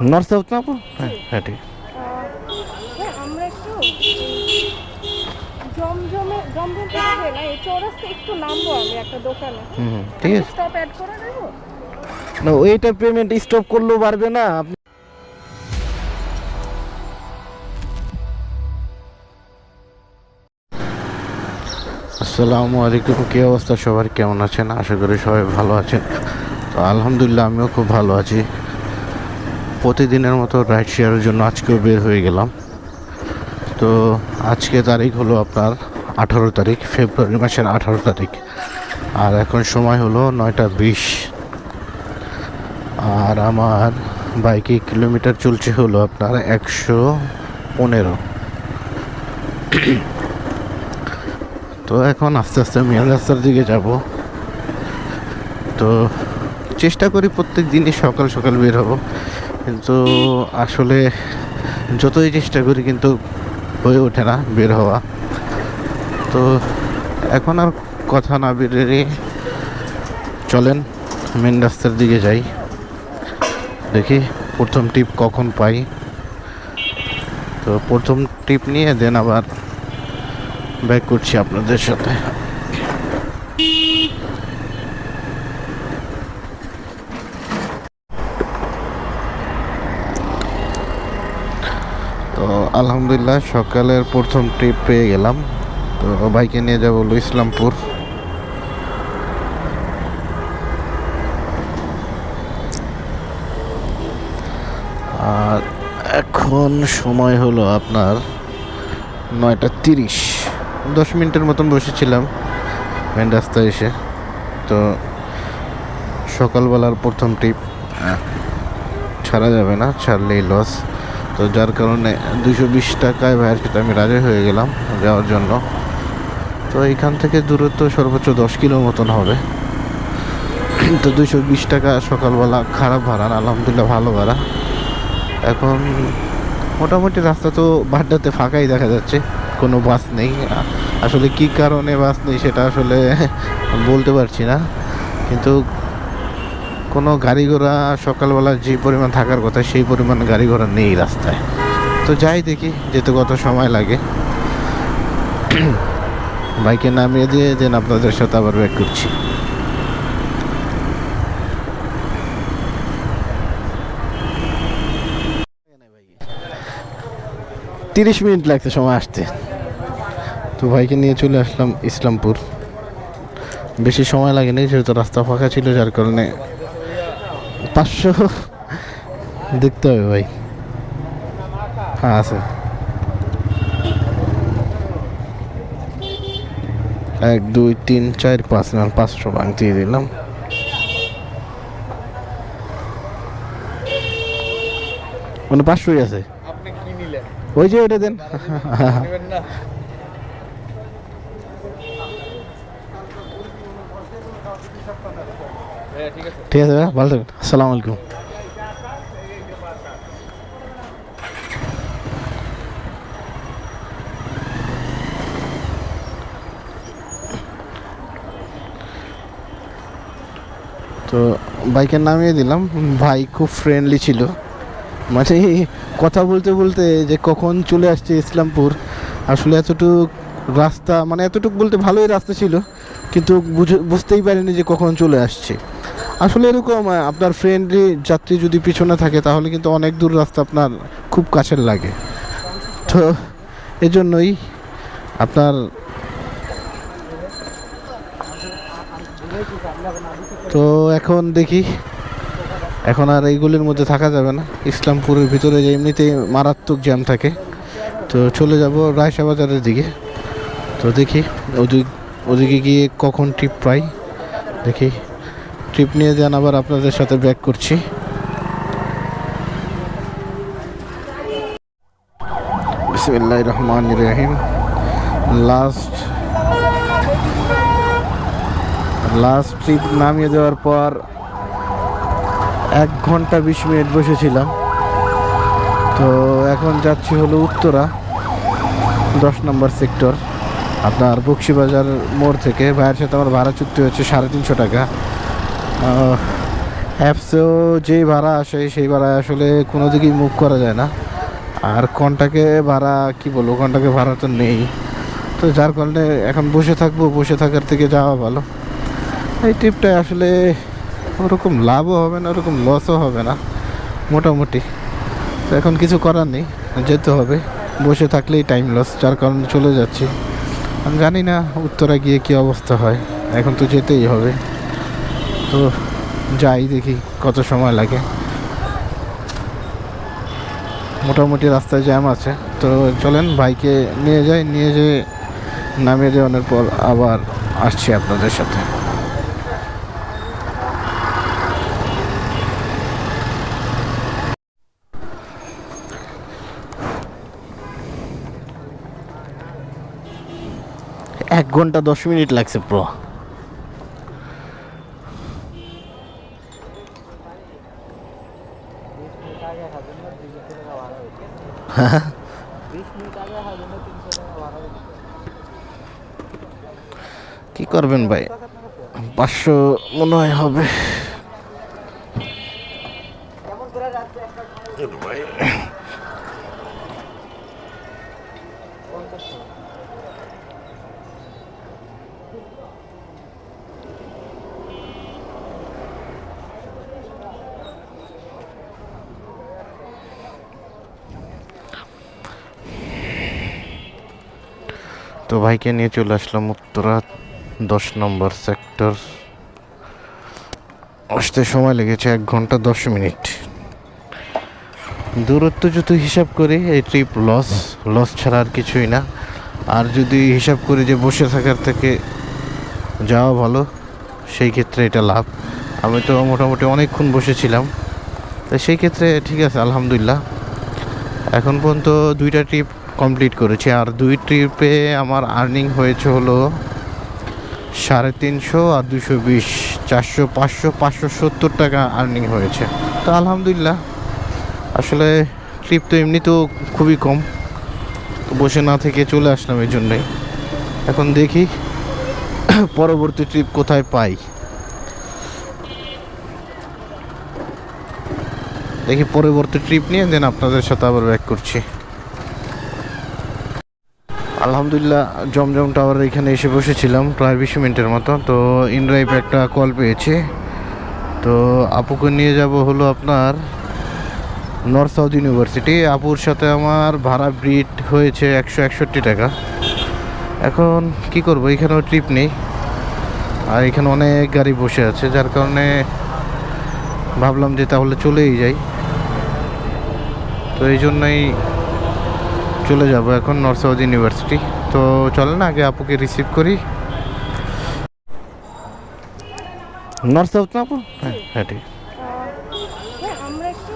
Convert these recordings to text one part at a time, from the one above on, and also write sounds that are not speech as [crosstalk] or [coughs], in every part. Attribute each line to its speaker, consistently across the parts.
Speaker 1: North south না আপু হ্যাঁ হ্যাঁ ঠিক।
Speaker 2: হ্যাঁ আমরা একটু জমজমে জমজম থেকে গেলে এই চৌরাস্তা একটু নামবো আমি একটা দোকানে।
Speaker 1: হুম হুম, ঠিক আছে।
Speaker 2: স্টপ অ্যাড করে দেবো?
Speaker 1: না ওইটা পেমেন্ট স্টপ করলেও পারবে না আপনি আসসালামু আলাইকুম কী অবস্থা? সবার কেমন আছেন? আশা করি সবাই ভালো আছেন। তো আলহামদুলিল্লাহ আমিও খুব ভালো আছি। প্রতিদিনের মতো রাইড শেয়ারের জন্য আজকেও বের হয়ে গেলাম। তো আজকে তারিখ হলো আপনার আঠারো তারিখ, ফেব্রুয়ারি মাসের আঠারো তারিখ। আর এখন সময় হলো নয়টা বিশ। আর আমার বাইকে কিলোমিটার চলছে হলো আপনার একশো পনেরো। তো এখন আস্তে আস্তে মেন রাস্তার দিকে যাব। তো চেষ্টা করি প্রত্যেক দিনই সকাল সকাল বের হব। কিন্তু আসলে যতই চেষ্টা করি কিন্তু হয়ে ওঠে না বের হওয়া। তো এখন আর কথা না বেরিয়ে চলেন মেন রাস্তার দিকে যাই। দেখি প্রথম টিপ কখন পাই। তো প্রথম টিপ নিয়ে দেন আবার ব্যাক করছি আপনাদের সাথে তো আলহামদুলিল্লাহ, সকালের প্রথম ট্রিপ পেয়ে গেলাম। তো বাইকে নিয়ে যাব ইসলামপুর। আর এখন সময় হলো আপনার নয়টা তিরিশ। দশ মিনিটের মতন বসেছিলাম মেন রাস্তায় এসে। তো সকালবেলার প্রথম ট্রিপ ছাড়া যাবে না, ছাড়লেই লস তো যার কারণে দুশো বিশ টাকায় ভাইয়ের সাথে আমি রাজি হয়ে গেলাম যাওয়ার জন্য। তো এখান থেকে দূরত্ব সর্বোচ্চ দশ কিলো মতন হবে। তো দুশো বিশ টাকা সকালবেলা খারাপ ভাড়া, আলহামদুলিল্লাহ ভালো ভাড়া। এখন মোটামুটি রাস্তা তো বাড্ডাতে ফাঁকাই দেখা যাচ্ছে, কোনো বাস নেই। আসলে কি কারণে বাস নেই সেটা আসলে বলতে পারছি না। কিন্তু কোনো গাড়ি ঘোড়া সকালবেলা যে পরিমাণ থাকার কথা, সেই পরিমাণ গাড়ি ঘোড়া নেই রাস্তায়। তো যাই দেখি যেতে কত সময় লাগে। [coughs] বাইকে নামিয়ে দিয়ে দেন আপনাদের সাথে আবার ব্যাক করছি। তিরিশ মিনিট লাগছে সময় আসতে। তো ভাইকে নিয়ে চলে আসলাম ইসলামপুর। বেশি সময় লাগেনি, যেহেতু রাস্তা ফাঁকা ছিল, যার কারণে পাঁচশো। দেখতে হবে ভাই। হ্যাঁ আছে। এক দুই তিন চার পাঁচ না পাঁচশো ভাঙ দিয়ে দিলাম। মানে পাঁচশোই আছে। ওই যে ওইটা দেন
Speaker 3: নেবেন না হ্যাঁ ঠিক আছে
Speaker 1: ভাই ভালো থাকবেন। আসসালামু আলাইকুম। তো বাইকের নামিয়ে দিলাম। ভাই খুব ফ্রেন্ডলি ছিল। মানে কথা বলতে বলতে যে কখন চলে আসছে ইসলামপুর, আসলে এতটুক রাস্তা মানে এতটুক বলতে ভালোই রাস্তা ছিল। কিন্তু বুঝে, বুঝতেই পারিনি যে কখন চলে আসছে। আসলে এরকম আপনার ফ্রেন্ডলি যাত্রী যদি পিছনে থাকে, তাহলে কিন্তু অনেক দূর রাস্তা আপনার খুব কাছের লাগে। তো, এজন্যই আপনার তো এখন দেখি, এখন আর এইগুলির মধ্যে থাকা যাবে না। ইসলামপুরের ভিতরে যে এমনিতেই মারাত্মক জ্যাম থাকে। তো চলে যাব রায়সা বাজারের দিকে। তো দেখি, ওদিক ওদিকে গিয়ে কখন ট্রিপ পাই? দেখি। ট্রিপ নিয়ে যান আবার আপনাদের সাথে ব্যাক করছি। বিসমিল্লাহ রহমান রহিম। লাস্ট লাস্ট ট্রিপ নামিয়ে দেওয়ার পর এক ঘণ্টা বিশ মিনিট বসেছিলাম। তো এখন যাচ্ছি হলো উত্তরা, দশ নম্বর সেক্টর আপনার বক্সিবাজার মোড় থেকে ভাইয়ের সাথে আমার ভাড়া চুক্তি হচ্ছে সাড়ে তিনশো টাকা। অ্যাপসেও যেই ভাড়া আসে, সেই ভাড়া আসলে কোনো দিকেই মুভ করা যায় না। আর কন্টাকে ভাড়া, কি বলব কন্টাকে ভাড়া তো নেই। তো যার কারণে এখন বসে থাকব, বসে থাকার থেকে যাওয়া ভালো। এই ট্রিপটায় আসলে ওরকম লাভও হবে না, ওরকম লসও হবে না, মোটামুটি। তো এখন কিছু করার নেই, যেতে হবে। বসে থাকলেই টাইম লস যার কারণে চলে যাচ্ছি। জানি না উত্তরে গিয়ে কী অবস্থা হয়। এখন তো যেতেই হবে। তো যাই দেখি কত সময় লাগে। মোটামুটি রাস্তায় জ্যাম আছে। তো চলেন ভাইকে নিয়ে যাই। নিয়ে যেয়ে নামিয়ে দেওয়ানোর পর আবার আসছি আপনাদের সাথে। এক ঘণ্টা দশ মিনিট লাগছে প্রো কি করবেন ভাই? পাঁচশো মনে হয় হবে। তো ভাইকে নিয়ে চলে আসলাম উত্তরা, দশ নম্বর সেক্টর আসতে সময় লেগেছে এক ঘণ্টা দশ মিনিট। দূরত্ব যদি হিসাব করি, এই ট্রিপ লস লস ছাড়া আর কিছুই না। আর যদি হিসাব করি যে বসে থাকার থেকে যাওয়া ভালো, সেই ক্ষেত্রে এটা লাভ। আমি তো মোটামুটি অনেকক্ষণ বসেছিলাম। তো সেই ক্ষেত্রে ঠিক আছে, আলহামদুলিল্লাহ। এখন পর্যন্ত দুইটা ট্রিপ কমপ্লিট করেছি। আর দুই ট্রিপে আমার আর্নিং হয়েছে হলো সাড়ে তিনশো আর দুশো বিশ, চারশো, পাঁচশো পাঁচশো সত্তর টাকা আর্নিং হয়েছে। তো আলহামদুলিল্লাহ, আসলে ট্রিপ তো এমনিতেও খুবই কম। তো বসে না থেকে চলে আসলাম এই জন্যই। এখন দেখি [coughs] পরবর্তী ট্রিপ কোথায় পাই। দেখি পরবর্তী ট্রিপ নিয়ে দেন আপনাদের সাথে আবার ব্যাক করছি। আলহামদুলিল্লাহ, জমজম টাওয়ার এখানে এসে বসেছিলাম প্রায় বিশ মিনিটের মতো। তো ইনড্রাইভ একটা কল পেয়েছি। তো আপুকে নিয়ে যাব হলো আপনার নর্থ সাউথ ইউনিভার্সিটি আপুর সাথে আমার ভাড়া ব্রিড হয়েছে একশো একষট্টি টাকা। এখন কি করব? এখানেও ট্রিপ নেই। আর এখানে অনেক গাড়ি বসে আছে, যার কারণে ভাবলাম যে তাহলে চলেই যাই। তো এই জন্যই চলে যাব এখন নর্থ সাউথ ইউনিভার্সিটি তো চলে না আগে আপুকে রিসিভ করি। নর্থ সাউথ না আপু? হ্যাঁ হ্যাঁ ঠিক।
Speaker 2: হ্যাঁ আমরা একটু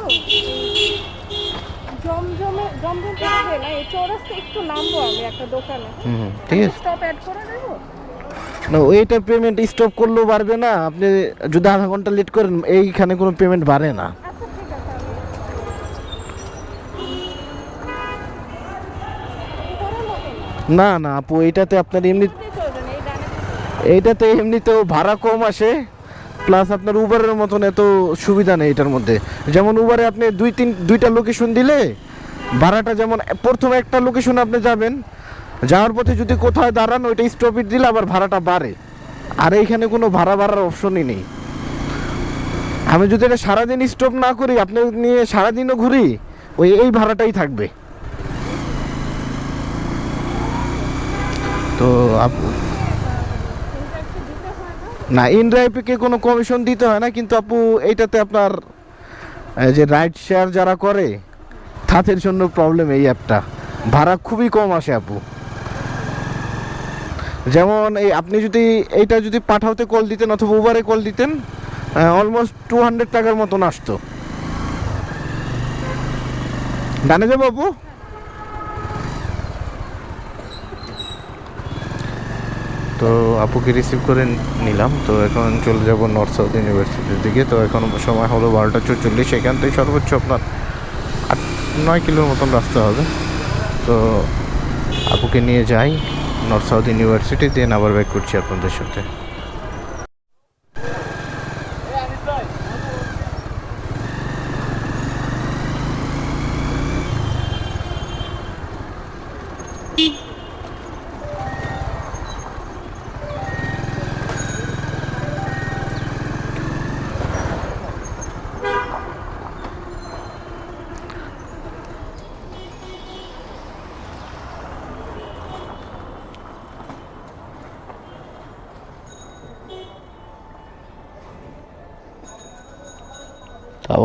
Speaker 2: জমজমে জমজম থেকে গেলে এই চৌরাস্তা একটু নামবো আমি একটা দোকানে।
Speaker 1: হুম হুম, ঠিক আছে।
Speaker 2: স্টপ অ্যাড করে দেবো?
Speaker 1: না ওইটা পেমেন্ট স্টপ করলেও বাড়বে না। আপনি যদি আধা ঘণ্টা লেট করেন এইখানে কোনো পেমেন্ট বাড়ে না
Speaker 2: আচ্ছা ঠিক আছে আমি করার মতো না
Speaker 1: না, আপু, এইটাতে আপনার এমনি এইটাতে এমনিতেও ভাড়া কম আসে প্লাস আপনার উবারের মতন এত সুবিধা নেই এটার মধ্যে। যেমন উবারে আপনি দুই, তিন, দুইটা লোকেশন দিলে, ভাড়াটা যেমন, প্রথম একটা লোকেশন আপনি যাবেন, যাওয়ার পথে যদি কোথায় দাঁড়ান, ওইটা স্টপিট দিলে আবার ভাড়াটা বাড়ে। আর এইখানে কোনো ভাড়া বাড়ার অপশনই নেই। আমি যদি এটা সারাদিন স্টপ না করি, আপনি নিয়ে সারাদিনও ঘুরি, ওই, এই ভাড়াটাই থাকবে। তো
Speaker 2: না
Speaker 1: ইন ড্রাইভকে কোনো কমিশন দিতে হয় না, কিন্তু আপু, এইটাতে আপনার যে রাইড শেয়ার যারা করে, তাদের জন্য প্রবলেম এই অ্যাপটা। ভাড়া খুবই কম আসে, আপু। যেমন এই আপনি যদি এইটা যদি পাঠাওতে কল দিতেন অথবা উবারে কল দিতেন অলমোস্ট টু হান্ড্রেড টাকার মতন আসতো। ডানে যাব, আপু? তো আপুকে রিসিভ করে নিলাম। তো এখন চলে যাব নর্থ সাউথ ইউনিভার্সিটির দিকে। তো এখন সময় হলো বারোটা চল্লিশ এখান থেকে সর্বোচ্চ আপনার আট, নয় কিলোর মতন রাস্তা হবে। তো আপুকে নিয়ে যাই নর্থ সাউথ ইউনিভার্সিটি দেন আবার ব্যাক করছি আপনাদের সাথে।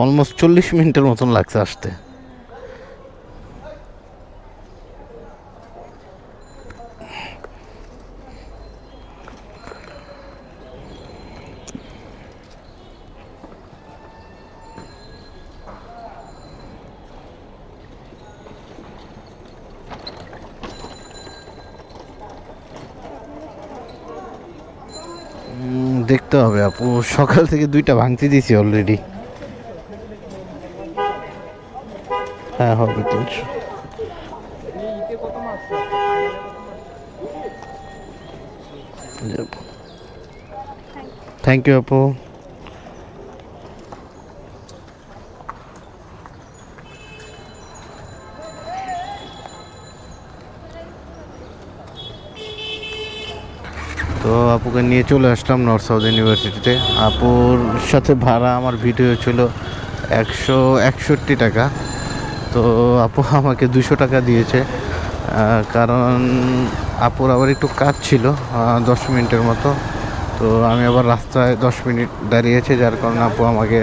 Speaker 1: অলমোস্ট চল্লিশ মিনিটের মতন লাগছে আসতে। দেখতে হবে আপু। সকাল থেকে দুইটা ভাঙতে দিয়েছি অলরেডি হ্যাঁ হবে তিনশো থ্যাংক ইউ আপু তো আপুকে নিয়ে চলে আসলাম নর্থ সাউথ ইউনিভার্সিটিতে আপুর সাথে ভাড়া আমার ভিডিও ছিল একশো একষট্টি টাকা। তো আপু আমাকে দুশো টাকা দিয়েছে কারণ আপুর আবার একটু কাজ ছিল দশ মিনিটের মতো। তো আমি আবার রাস্তায় দশ মিনিট দাঁড়িয়েছি, যার কারণে আপু আমাকে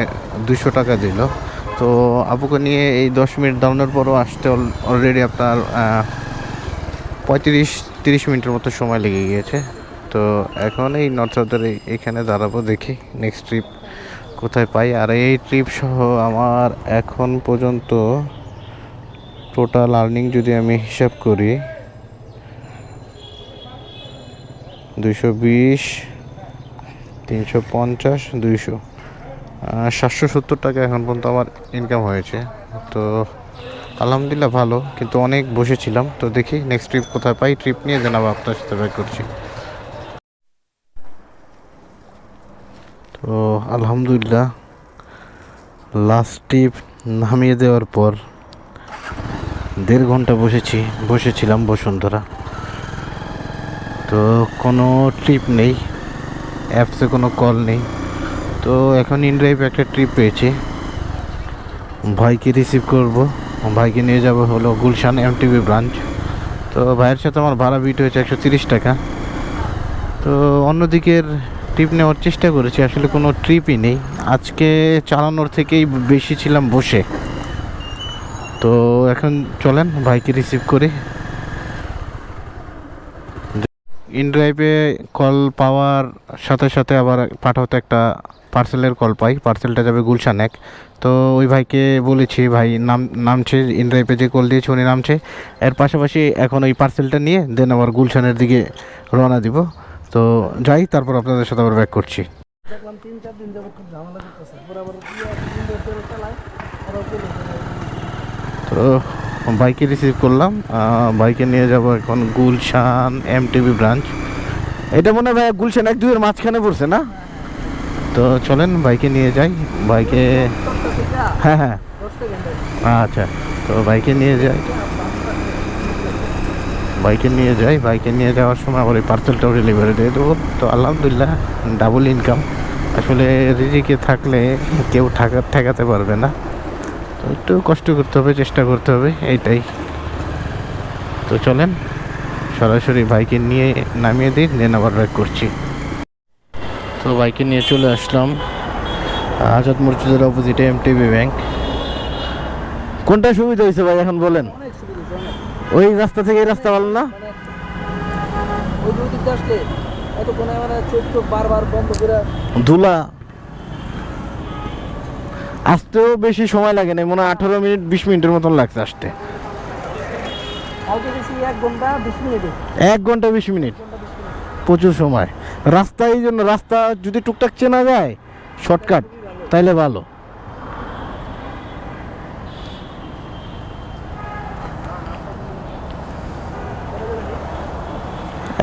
Speaker 1: দুশো টাকা দিল। তো আপুকে নিয়ে এই দশ মিনিট দাঁড়ানোর পরও আসতে অলরেডি আপনার পঁয়ত্রিশ, তিরিশ মিনিটের মতো সময় লেগে গিয়েছে। তো এখন এই নর্থ সাউথের এইখানে দাঁড়াবো, দেখি নেক্সট ট্রিপ কোথায় পাই। আর এই ট্রিপ সহ আমার এখন পর্যন্ত টোটাল আর্নিং যদি আমি হিসাব করি, দুইশো বিশ, তিনশো পঞ্চাশ, দুইশো। সাতশো সত্তর টাকা এখন পর্যন্ত আমার ইনকাম হয়েছে। তো আলহামদুলিল্লাহ ভালো, কিন্তু অনেক বসেছিলাম। তো দেখি নেক্সট ট্রিপ কোথায় পাই ট্রিপ নিয়ে আবার আপনার সাথে ব্যাক করছি। তো আলহামদুলিল্লাহ লাস্ট ট্রিপ নামিয়ে দেওয়ার পর দেড় ঘণ্টা বসেছি, বসেছিলাম বসুন্ধরা। তো কোনো ট্রিপ নেই অ্যাপসে কোনো কল নেই। তো এখন ইনড্রাইভ একটা ট্রিপ পেয়েছি। ভাইকে রিসিভ করব, ভাইকে নিয়ে যাব হলো গুলশান এমটিভি ব্রাঞ্চ তো ভাইয়ের সাথে আমার ভাড়া বিট হয়েছে একশো তিরিশ টাকা। তো অন্যদিকের ট্রিপ নেওয়ার চেষ্টা করেছি, আসলে কোনো ট্রিপই নেই। আজকে চালানোর থেকেই বেশি ছিলাম বসে। তো এখন চলেন, ভাইকে রিসিভ করি। ইনড্রাইভে কল পাওয়ার সাথে সাথে আবার পাঠাতে একটা পার্সেলের কল পাই। পার্সেলটা যাবে গুলশান এক। তো ওই ভাইকে বলেছি, ভাই, নাম, নামছে ইনড্রাইভে যে কল দিয়েছে উনি নামছে। এর পাশাপাশি এখন ওই পার্সেলটা নিয়ে দেন আবার গুলশানের দিকে রওনা দিব। তো যাই, তারপর আপনাদের সাথে আবার ব্যাক করছি।
Speaker 4: দেখলাম তিন চার দিন যাব খুব ঝামেলা করতেছে বরাবর তিন দিন তেল চালায় আবার তেল
Speaker 1: তো বাইকে রিসিভ করলাম। বাইকে নিয়ে যাব এখন গুলশান এমটিভি ব্রাঞ্চ এটা মনে হয় গুলশান এক দুইয়ের মাঝখানে পড়ছে না? তো চলেন বাইকে নিয়ে যাই। বাইকে হ্যাঁ হ্যাঁ। আচ্ছা তো বাইকে নিয়ে যাই। বাইকে নিয়ে যাই। বাইকে নিয়ে যাওয়ার সময় আবার এই পার্সেলটাও ডেলিভারি দিয়ে দেবো। তো আলহামদুলিল্লাহ ডাবল ইনকাম আসলে রিজিকে থাকলে কেউ ঠাকা ঠেকাতে পারবে না। একটু কষ্ট করতে হবে চেষ্টা করতে হবে এইটাই। তো চলেন সরাসরি বাইকে নিয়ে নামিয়ে দিই দেন আবার ব্যাক করছি। তো বাইকে নিয়ে চলে আসলাম আজাদ মসজিদের অপোজিটে এমটিবি ব্যাংক কোনটা সুবিধা হয়েছে ভাই এখন বলেন? ওই রাস্তা থেকে এই রাস্তা ভালো না?
Speaker 4: মানে ওই দুই দিক দিয়ে আসলে এত কোনো মানে চোখ চোখ বারবার বন্ধ করে
Speaker 1: ধুলা আসতেও বেশি সময় লাগে না মনে হয় আঠারো মিনিট, বিশ মিনিটের মতন লাগছে আসতে।
Speaker 4: এক ঘণ্টা বিশ মিনিট।
Speaker 1: প্রচুর সময়। রাস্তা এই জন্য, রাস্তা যদি টুকটাক চেনা যায়, শর্টকাট, তাইলে ভালো।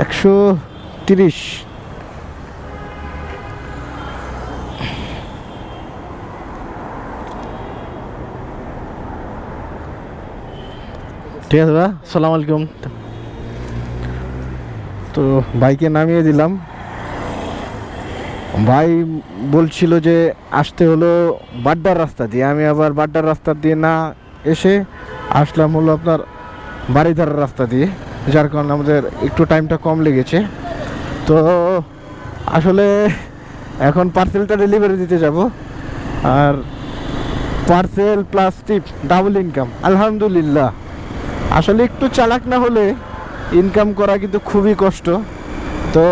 Speaker 1: একশো তিরিশ। ঠিক আছে দাদা সালাম আলাইকুম। তো বাইকে নামিয়ে দিলাম। ভাই বলছিল যে আসতে হলো বাড্ডার রাস্তা দিয়ে। আমি আবার বাড্ডার রাস্তা দিয়ে না এসে আসলাম হলো আপনার বাড়িধারার রাস্তা দিয়ে, যার কারণে আমাদের একটু টাইমটা কম লেগেছে। তো আসলে এখন পার্সেলটা ডেলিভারি দিতে যাব। আর parcel plus tip double income আলহামদুলিল্লাহ। আসলে একটু চালাক না হলে ইনকাম করা কিন্তু খুবই কষ্ট। তো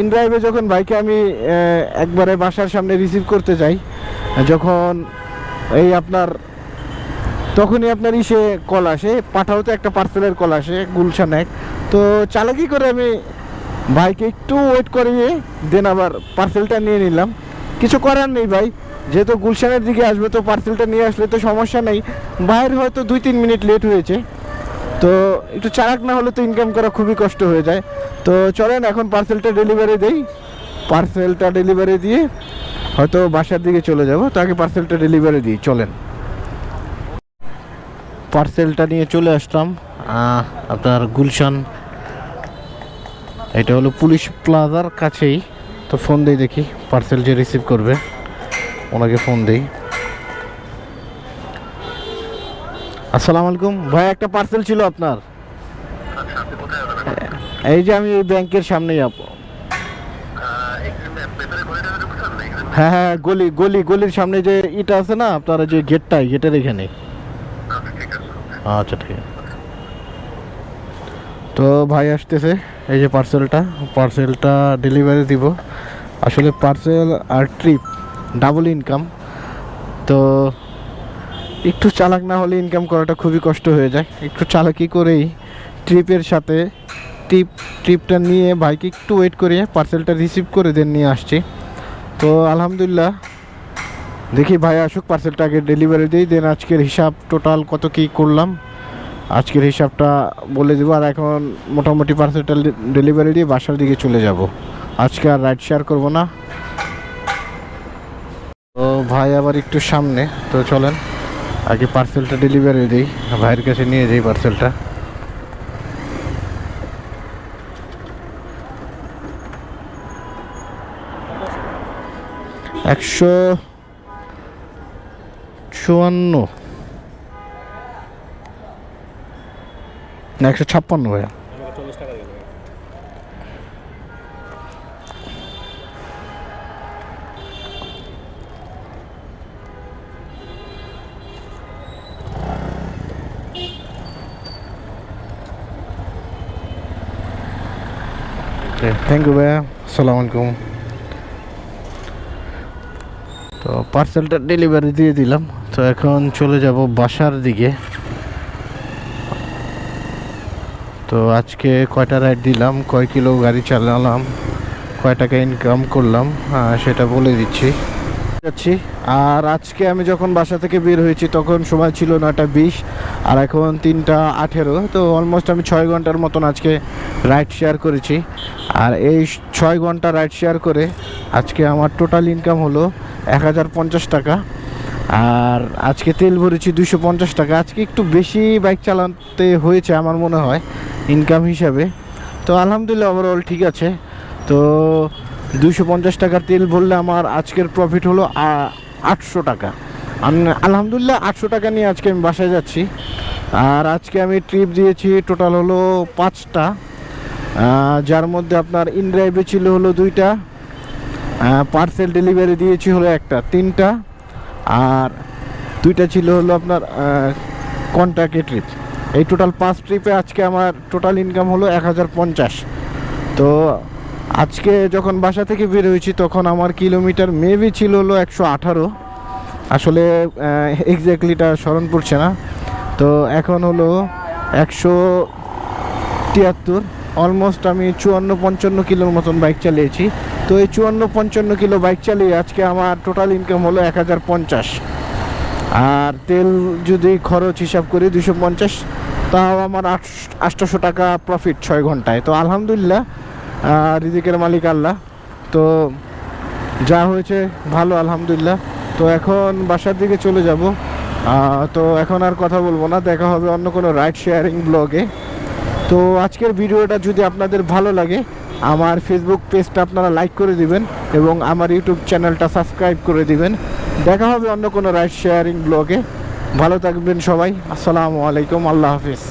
Speaker 1: ইন ড্রাইভে যখন বাইকে আমি একবারে বাসার সামনে রিসিভ করতে যাই, যখন এই আপনার, তখনই আপনার ইসে কল আসে পাঠাওতে একটা পার্সেলের কল আসে, গুলশান এক। তো চালাকি করে আমি ভাইকে একটু ওয়েট করিয়ে দেন আবার পার্সেলটা নিয়ে নিলাম। কিছু করার নেই ভাই, যেহেতু গুলশানের দিকে আসবে, তো পার্সেলটা নিয়ে আসলে তো সমস্যা নেই। বাইরে হয়তো দুই তিন মিনিট লেট হয়েছে। তো একটু চালাক না হলে তো ইনকাম করা খুবই কষ্ট হয়ে যায়। তো চলেন, এখন পার্সেলটা ডেলিভারি দেই। পার্সেলটা ডেলিভারি দিয়ে হয়তো বাসার দিকে চলে যাব। তো আগে পার্সেলটা ডেলিভারি দিই, চলেন। পার্সেলটা নিয়ে চলে আসলাম। আপনার গুলশান। এটা হলো পুলিশ প্লাজার কাছেই। তো ফোন দিই দেখি পার্সেল যে রিসিভ করবে, ওনাকে ফোন দিই। আসসালামু আলাইকুম। ভাই, একটা পার্সেল ছিল আপনার। এই যে আমি ব্যাংকের সামনেই আপ হ্যাঁ হ্যাঁ গলি গলি, গলির সামনে যে ইটা আছে না, আপনার যে গেটটাই গেটের এখানে। আচ্ছা ঠিক আছে। তো ভাই আসতেছে, এই যে পার্সেলটা পার্সেলটা ডেলিভারি দিব। আসলে পার্সেল আর ট্রিপ ডাবল ইনকাম তো একটু চালাক না হলে ইনকাম করাটা খুবই কষ্ট হয়ে যায়। একটু চালাকি করেই ট্রিপের সাথে ট্রিপ ট্রিপটা নিয়ে বাইকে একটু ওয়েট করে পার্সেলটা রিসিভ করে দেন নিয়ে আসছি। তো আলহামদুলিল্লাহ, দেখি ভাই আসুক পার্সেলটা আগে ডেলিভারি দিই দেন আজকের হিসাব টোটাল কত কী করলাম। আজকের হিসাবটা বলে দেবো আর এখন মোটামুটি পার্সেলটা ডেলিভারি দিয়ে বাসার দিকে চলে যাব। আজকে আর রাইড শেয়ার করব না। তো ভাই আবার একটু সামনে, তো চলেন। আগে পার্সেলটা ডেলিভারি দিই ভাইয়ের কাছে নিয়ে যাই পার্সেলটা একশো চুয়ান্ন। একশো ছাপ্পান্ন ভাইয়া। থ্যাংক ইউ ভাইয়া। আসসালামু আলাইকুম। তো পার্সেলটা ডেলিভারি দিয়ে দিলাম। তো এখন চলে যাব বাসার দিকে। তো আজকে কয়টা রাইড দিলাম, কয় কিলো গাড়ি চালালাম, কয় টাকা ইনকাম করলাম সেটা বলে দিচ্ছি। যাচ্ছি। আর আজকে আমি যখন বাসা থেকে বের হয়েছি, তখন সময় ছিল নটা বিশ, আর এখন তিনটা আঠেরো। তো অলমোস্ট আমি ছয় ঘণ্টার মতন আজকে রাইড শেয়ার করেছি। আর এই ছয় ঘণ্টা রাইড শেয়ার করে আজকে আমার টোটাল ইনকাম হলো এক হাজার পঞ্চাশ টাকা। আর আজকে তেল ভরেছি দুশো পঞ্চাশ টাকা। আজকে একটু বেশি বাইক চালাতে হয়েছে আমার মনে হয় ইনকাম হিসাবে। তো আলহামদুলিল্লাহ ওভারঅল ঠিক আছে। তো দুশো পঞ্চাশ টাকার তেল ভরলে আমার আজকের প্রফিট হলো আটশো টাকা। আমি, আলহামদুলিল্লাহ আটশো টাকা নিয়ে আজকে আমি বাসায় যাচ্ছি। আর আজকে আমি ট্রিপ দিয়েছি টোটাল হলো পাঁচটা। যার মধ্যে আপনার ইন ড্রাইভে ছিল হলো দুইটা। পার্সেল ডেলিভারি দিয়েছি হলো একটা, তিনটা। আর দুইটা ছিল হলো আপনার কন্ট্যাক্টে ট্রিপ এই টোটাল পাঁচ ট্রিপে আজকে আমার টোটাল ইনকাম হলো এক হাজার পঞ্চাশ। তো আজকে যখন বাসা থেকে বের হয়েছি, তখন আমার কিলোমিটার মেবি ছিল হলো একশো আঠারো। আসলে এক্স্যাক্টলিটা স্মরণ পড়ছে না। তো এখন হলো একশো তিয়াত্তর। অলমোস্ট আমি চুয়ান্ন পঞ্চান্ন কিলোর মতন বাইক চালিয়েছি। তো এই চুয়ান্ন পঞ্চান্ন কিলো বাইক চালিয়ে আজকে আমার টোটাল ইনকাম হলো এক হাজার পঞ্চাশ। আর তেল যদি খরচ হিসাব করি দুশো পঞ্চাশ, তাও আমার আটশোশো টাকা প্রফিট ছয় ঘন্টায়। তো আলহামদুলিল্লাহ রিজিকের মালিক আল্লাহ। তো যা হয়েছে ভালো, আলহামদুলিল্লাহ। তো এখন বাসার দিকে চলে যাব। তো এখন আর কথা বলব না, দেখা হবে অন্য কোনো রাইড শেয়ারিং ব্লগে তো আজকের ভিডিওটা যদি আপনাদের ভালো লাগে, আমার ফেসবুক পেজটা আপনারা লাইক করে দিবেন এবং আমার ইউটিউব চ্যানেলটা সাবস্ক্রাইব করে দিবেন। দেখা হবে অন্য কোনো রাইড শেয়ারিং ব্লগে ভালো থাকবেন সবাই। আসসালামু আলাইকুম, আল্লাহ হাফিজ।